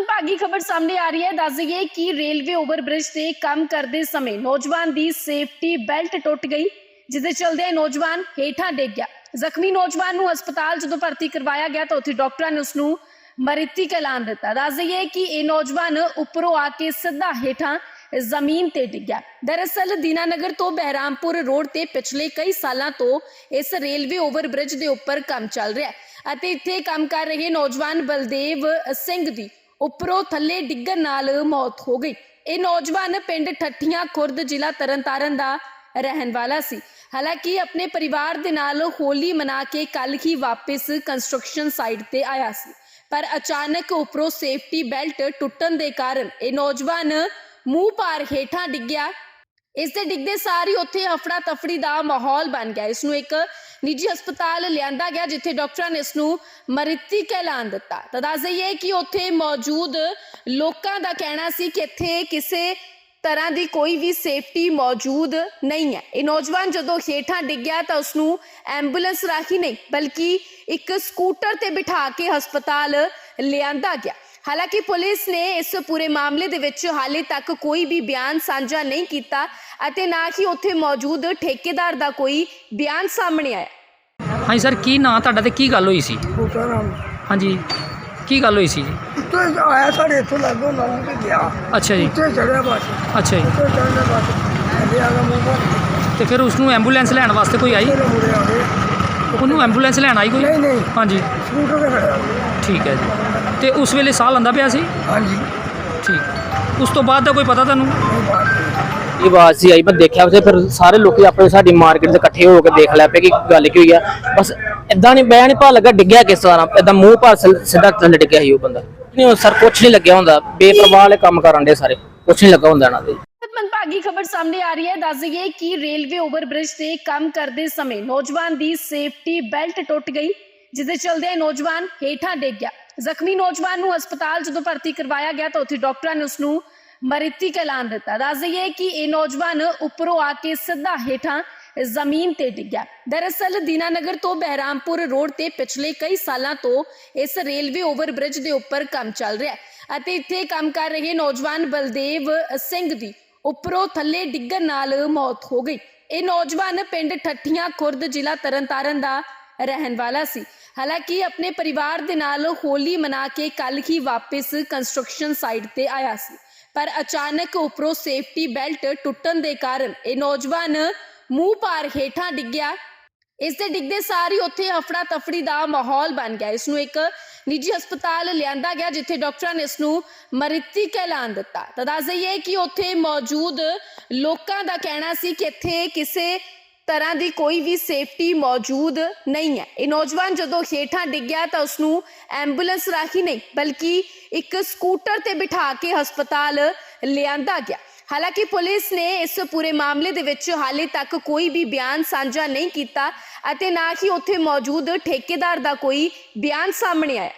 ਮੰਦਭਾਗੀ ਖਬਰ ਸਾਹਮਣੇ ਆ ਰਹੀ ਹੈ। ਦੱਸ ਦਈਏ ਕਿ ਰੇਲਵੇ ਓਵਰਬ੍ਰਿਜ ਤੇ ਕੰਮ ਕਰਦੇ ਸਮੇਂ ਨੌਜਵਾਨ ਦੀ ਸੇਫਟੀ ਬੈਲਟ ਟੁੱਟ ਗਈ ਜਿਸ ਦੇ ਚਲਦੇ ਨੌਜਵਾਨ ਹੇਠਾਂ ਡਿੱਗ ਗਿਆ। ਜ਼ਖਮੀ ਨੌਜਵਾਨ ਨੂੰ ਹਸਪਤਾਲ ਜਦੋਂ ਭਰਤੀ ਕਰਵਾਇਆ ਗਿਆ ਤਾਂ ਉੱਥੇ ਡਾਕਟਰਾਂ ਨੇ ਉਸ ਨੂੰ ਮ੍ਰਿਤਕ ਐਲਾਨ ਦਿੱਤਾ। ਦੱਸ ਦਈਏ ਕਿ ਇਹ ਨੌਜਵਾਨ ਉੱਪਰੋਂ ਆ ਕੇ ਸਿੱਧਾ ਹੇਠਾਂ ਜ਼ਮੀਨ ਤੇ ਡਿੱਗਿਆ ਦਰਅਸਲ ਦੀਨਾਨਗਰ ਤੋਂ ਬਹਿਰਾਮਪੁਰ ਰੋਡ ਤੇ ਪਿਛਲੇ ਕਈ ਸਾਲਾਂ ਤੋਂ ਇਸ ਰੇਲਵੇ ਓਵਰਬ੍ਰਿਜ ਦੇ ਉੱਪਰ ਕੰਮ ਚੱਲ ਰਿਹਾ ਹੈ ਅਤੇ ਇੱਥੇ ਕੰਮ ਕਰ ਰਹੇ ਨੌਜਵਾਨ ਬਲਦੇਵ ਸਿੰਘ ਦੀ ਉੱਪਰੋਂ ਥੱਲੇ ਡਿੱਗਣ ਨਾਲ ਮੌਤ ਹੋ ਗਈ। ਇਹ ਨੌਜਵਾਨ ਪਿੰਡ ਠੱਠੀਆਂ ਖੁਰਦ ਜ਼ਿਲ੍ਹਾ ਤਰਨਤਾਰਨ ਦਾ ਰਹਿਣ ਵਾਲਾ ਸੀ। ਹਾਲਾਂਕਿ ਆਪਣੇ ਪਰਿਵਾਰ ਦੇ ਨਾਲ ਹੋਲੀ ਮਨਾ ਕੇ ਕੱਲ ਹੀ ਵਾਪਸ ਕੰਸਟਰਕਸ਼ਨ ਸਾਈਟ ਤੇ ਆਇਆ ਸੀ। ਪਰ ਅਚਾਨਕ ਉੱਪਰੋਂ ਸੇਫਟੀ ਬੈਲਟ ਟੁੱਟਣ ਦੇ ਕਾਰਨ ਇਹ ਨੌਜਵਾਨ ਮੂੰਹ ਪਾਰ ਹੇਠਾਂ ਡਿੱਗਿਆ। ਇਸ ਦੇ ਡਿੱਗਦੇ ਸਾਰ ਹੀ ਉੱਥੇ ਹਫੜਾ ਤਫੜੀ ਦਾ ਮਾਹੌਲ ਬਣ ਗਿਆ। ਇਸ ਨੂੰ ਇੱਕ ਨਿੱਜੀ ਹਸਪਤਾਲ ਲਿਆਂਦਾ ਗਿਆ ਜਿੱਥੇ ਡਾਕਟਰਾਂ ਨੇ ਇਸ ਨੂੰ ਮ੍ਰਿਤਕ ਐਲਾਨ ਦਿੱਤਾ। ਤਾਂ ਦੱਸ ਦਈਏ ਕਿ ਉੱਥੇ ਮੌਜੂਦ ਲੋਕਾਂ ਦਾ ਕਹਿਣਾ ਸੀ ਕਿ ਇੱਥੇ ਕਿਸੇ ਤਰ੍ਹਾਂ ਦੀ ਕੋਈ ਵੀ ਸੇਫਟੀ ਮੌਜੂਦ ਨਹੀਂ ਹੈ। ਇਹ ਨੌਜਵਾਨ ਜਦੋਂ ਹੇਠਾਂ ਡਿੱਗਿਆ ਤਾਂ ਉਸ ਨੂੰ ਐਂਬੂਲੈਂਸ ਰਾਹੀਂ ਨਹੀਂ, ਬਲਕਿ ਇੱਕ ਸਕੂਟਰ ਤੇ ਬਿਠਾ ਕੇ ਹਸਪਤਾਲ ਲਿਆਂਦਾ ਗਿਆ। ਹਾਲਾਂਕਿ ਪੁਲਿਸ ਨੇ ਇਸ ਪੂਰੇ ਮਾਮਲੇ ਦੇ ਵਿੱਚ ਹਾਲੇ ਤੱਕ ਕੋਈ ਵੀ ਬਿਆਨ ਸਾਂਝਾ ਨਹੀਂ ਕੀਤਾ ਅਤੇ ਨਾ ਹੀ ਉੱਥੇ ਮੌਜੂਦ ਠੇਕੇਦਾਰ ਦਾ ਕੋਈ ਬਿਆਨ ਸਾਹਮਣੇ ਆਇਆ। ਹਾਂਜੀ ਸਰ ਕੀ ਨਾਂ ਤੁਹਾਡਾ ਤੇ ਕੀ ਗੱਲ ਹੋਈ ਸੀ? ਬੂਟਾ ਰਾਮ। ਹਾਂਜੀ ਕੀ ਗੱਲ ਹੋਈ ਸੀ ਜੀ? ਉੱਤੇ ਆਇਆ ਸਾਡੇ ਇੱਥੋਂ ਲੱਗੋ ਲੰਘ ਕੇ ਗਿਆ। ਅੱਛਾ ਜੀ। ਉੱਤੇ ਚੜਿਆ ਬਸ। ਅੱਛਾ ਜੀ। ਉੱਤੇ ਚੜ੍ਹਨੇ ਬਸ। ਅੱਗੇ ਆ ਗਿਆ ਮੂੰਹ ਭਰ ਤੇ ਫਿਰ ਉਸ ਨੂੰ ਐਂਬੂਲੈਂਸ ਲੈਣ ਵਾਸਤੇ ਕੋਈ ਆਈ? ਮੇਰੇ ਮੁੰਡੇ ਆ ਗਏ। ਉਹਨੂੰ ਐਂਬੂਲੈਂਸ ਲੈਣ ਆਈ ਕੋਈ? ਨਹੀਂ ਨਹੀਂ। ਹਾਂਜੀ। ਸਕੂਟਰ ਤੇ ਖੜਿਆ ਠੀਕ ਹੈ ਜੀ। ਤੇ ਉਸ ਵੇਲੇ ਸਾਹ ਲੰਦਾ ਪਿਆ ਸੀ? ਹਾਂਜੀ। ਠੀਕ। ਉਸ ਤੋਂ ਬਾਅਦ ਦਾ ਕੋਈ ਪਤਾ ਤੁਹਾਨੂੰ। ਇਹ ਆਵਾਜ਼ ਸੀ ਆਈ ਮੈਂ ਦੇਖਿਆ ਉਸੇ ਫਿਰ ਸਾਰੇ ਲੋਕੀ ਆਪਣੇ ਸਾਡੀ ਮਾਰਕੀਟ ਦੇ ਇਕੱਠੇ ਹੋ ਕੇ ਦੇਖ ਲਿਆ ਪਏ ਕਿ ਗੱਲ ਕੀ ਹੋਈ ਆ। ਬਸ ਇਦਾਂ ਨਹੀਂ ਨਹੀਂ ਪਾ ਲੱਗਾ ਡਿੱਗਿਆ ਕਿਸ ਤਰ੍ਹਾਂ ਇਦਾਂ ਮੂੰਹ ਪਰ ਸਿੱਧਾ ਥੱਲੇ ਡਿੱਗਿਆ ਸੀ ਉਹ ਬੰਦਾ। ਨਹੀਂ ਉਹ ਸਰ ਕੁਛ ਨਹੀਂ ਲੱਗਿਆ ਹੁੰਦਾ ਬੇਪਰਵਾਹ ਵਾਲੇ ਕੰਮ ਕਰਨ ਦੇ ਸਾਰੇ ਕੁਛ ਨਹੀਂ ਲੱਗਾ ਹੁੰਦਾ ਇਹਨਾਂ ਦੇ। ਮੰਦਭਾਗੀ ਖਬਰ ਸਾਹਮਣੇ ਆ ਰਹੀ ਹੈ ਦੱਸ ਦਈਏ ਕਿ ਰੇਲਵੇ ਓਵਰਬ੍ਰਿਜ ਤੇ ਕੰਮ ਕਰਦੇ ਸਮੇਂ ਨੌਜਵਾਨ ਦੀ ਸੇਫਟੀ ਬੈਲਟ ਟੁੱਟ ਗਈ ਜਿਸ ਦੇ ਚਲਦੇ ਨੌਜਵਾਨ ਹੇਠਾਂ ਡਿੱਗ ਗਿਆ। ਜ਼ਖਮੀ ਨੌਜਵਾਨ ਨੂੰ ਹਸਪਤਾਲ ਜਦੋਂ ਭਰਤੀ ਕਰਵਾਇਆ ਗਿਆ ਤਾਂ ਉੱਥੇ ਡਾਕਟਰਾਂ ਨੇ ਉਸ ਨੂੰ ਮ੍ਰਿਤਕ ਐਲਾਨ ਦਿੱਤਾ। ਦੱਸ ਦਈਏ ਕਿ ਇਹ ਨੌਜਵਾਨ ਉੱਪਰੋਂ ਆ ਕੇ ਸਿੱਧਾ ਹੇਠਾਂ ਜ਼ਮੀਨ ਤੇ ਡਿੱਗਿਆ। ਦਰਅਸਲ ਦੀਨਾਨਗਰ ਤੋਂ ਬਹਿਰਾਮਪੁਰ ਰੋਡ ਤੇ ਪਿਛਲੇ ਕਈ ਸਾਲਾਂ ਤੋਂ ਇਸ ਰੇਲਵੇ ਓਵਰਬ੍ਰਿਜ ਦੇ ਉੱਪਰ ਕੰਮ ਚੱਲ ਰਿਹਾ ਹੈ ਅਤੇ ਇੱਥੇ ਕੰਮ ਕਰ ਰਹੇ ਨੌਜਵਾਨ ਬਲਦੇਵ ਸਿੰਘ ਦੀ ਉੱਪਰੋਂ ਥੱਲੇ ਡਿੱਗਣ ਨਾਲ ਮੌਤ ਹੋ ਗਈ। ਇਹ ਨੌਜਵਾਨ ਪਿੰਡ ਠੱਠੀਆਂ ਖੁਰਦ ਜ਼ਿਲ੍ਹਾ ਤਰਨਤਾਰਨ ਦਾ ਰਹਿਣ ਵਾਲਾ ਸੀ। ਹਾਲਾਂਕਿ ਆਪਣੇ ਪਰਿਵਾਰ ਦੇ ਨਾਲ ਹੋਲੀ ਮਨਾ ਕੇ ਕੱਲ ਹੀ ਵਾਪਸ ਕੰਸਟਰਕਸ਼ਨ ਸਾਈਟ ਤੇ ਆਇਆ ਸੀ। ਪਰ ਅਚਾਨਕ ਉੱਪਰੋਂ ਸੇਫਟੀ ਬੈਲਟ ਟੁੱਟਣ ਦੇ ਕਾਰਨ ਇਹ ਨੌਜਵਾਨ ਮੂੰਹ ਪਾਰ ਹੇਠਾਂ ਡਿੱਗਿਆ। ਇਸ ਦੇ ਡਿੱਗਦੇ ਸਾਰ ਹੀ ਉੱਥੇ ਹਫੜਾ ਤਫੜੀ ਦਾ ਮਾਹੌਲ ਬਣ ਗਿਆ। ਇਸ ਨੂੰ ਇੱਕ ਨਿੱਜੀ ਹਸਪਤਾਲ ਲਿਆਂਦਾ ਗਿਆ, ਜਿੱਥੇ ਡਾਕਟਰਾਂ ਨੇ ਇਸ ਨੂੰ ਮ੍ਰਿਤਕ ਐਲਾਨ ਦਿੱਤਾ। ਤਾਂ ਦੱਸ ਦਈਏ ਕਿ ਉੱਥੇ ਮੌਜੂਦ ਲੋਕਾਂ ਦਾ ਕਹਿਣਾ ਸੀ ਕਿ ਇੱਥੇ ਕਿਸੇ ਤਰ੍ਹਾਂ ਦੀ ਕੋਈ ਵੀ ਸੇਫਟੀ ਮੌਜੂਦ ਨਹੀਂ ਹੈ। ਇਹ ਨੌਜਵਾਨ ਜਦੋਂ ਹੇਠਾਂ ਡਿੱਗਿਆ ਤਾਂ ਉਸ ਨੂੰ ਐਂਬੂਲੈਂਸ ਰਾਹੀਂ ਨਹੀਂ, ਬਲਕਿ ਇੱਕ ਸਕੂਟਰ ਤੇ ਬਿਠਾ ਕੇ ਹਸਪਤਾਲ ਲਿਆਂਦਾ ਗਿਆ। ਹਾਲਾਂਕਿ ਪੁਲਿਸ ਨੇ ਇਸ ਪੂਰੇ ਮਾਮਲੇ ਦੇ ਵਿੱਚ ਹਾਲੇ ਤੱਕ ਕੋਈ ਵੀ ਬਿਆਨ ਸਾਂਝਾ ਨਹੀਂ ਕੀਤਾ ਅਤੇ ਨਾ ਹੀ ਉੱਥੇ ਮੌਜੂਦ ਠੇਕੇਦਾਰ ਦਾ ਕੋਈ ਬਿਆਨ ਸਾਹਮਣੇ ਆਇਆ।